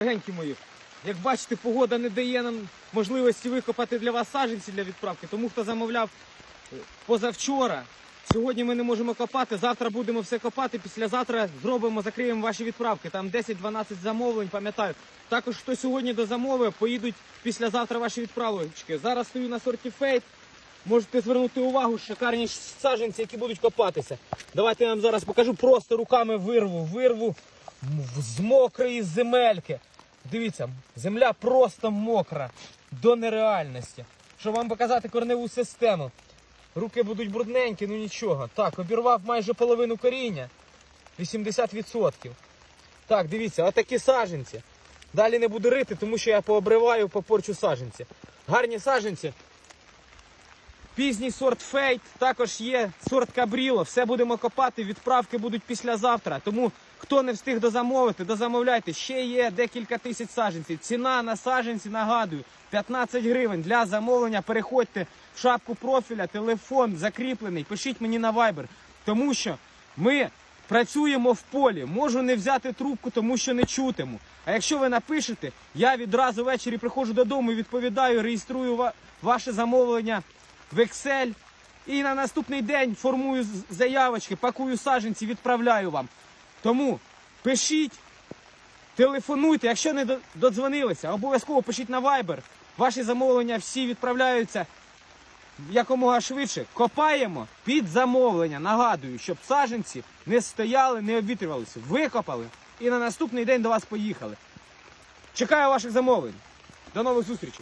Дорогенькі мої, як бачите, погода не дає нам можливості викопати для вас саджанці для відправки. Тому хто замовляв е, позавчора, сьогодні ми не можемо копати. Завтра будемо все копати. Післязавтра зробимо, закриємо ваші відправки. Там 10-12 замовлень, пам'ятаю. Також хто сьогодні дозамовив, поїдуть післязавтра ваші відправочки. Зараз стою на сорті фейт. Можете звернути увагу, шикарні саджанці, які будуть копатися. Давайте я вам зараз покажу, просто руками вирву, вирву з мокрої земельки. Дивіться, земля просто мокра до нереальності. Щоб вам показати корневу систему. Руки будуть брудненькі, ну нічого. Так, обірвав майже половину коріння. 80%. Так, дивіться, отакі саджанці. Далі не буду рити, тому що я пообриваю, попорчу саджанці. Гарні саджанці. Пізній сорт фейт, також є сорт кабріло. Все будемо копати, відправки будуть післязавтра. Тому хто не встиг дозамовити, дозамовляйте. Ще є декілька тисяч саджанців. Ціна на саджанці, нагадую, 15 гривень для замовлення. Переходьте в шапку профіля, телефон закріплений. Пишіть мені на Viber. Тому що ми працюємо в полі. Можу не взяти трубку, тому що не чутиму. А якщо ви напишете, я відразу ввечері приходжу додому і відповідаю, реєструю ваше замовлення в Excel. І на наступний день формую заявочки, пакую саджанці, відправляю вам. Тому пишіть, телефонуйте, якщо не додзвонилися, обов'язково пишіть на Viber. Ваші замовлення всі відправляються якомога швидше. Копаємо під замовлення. Нагадую, щоб саджанці не стояли, не обвітрювалися. Викопали і на наступний день до вас поїхали. Чекаю ваших замовлень. До нових зустрічей.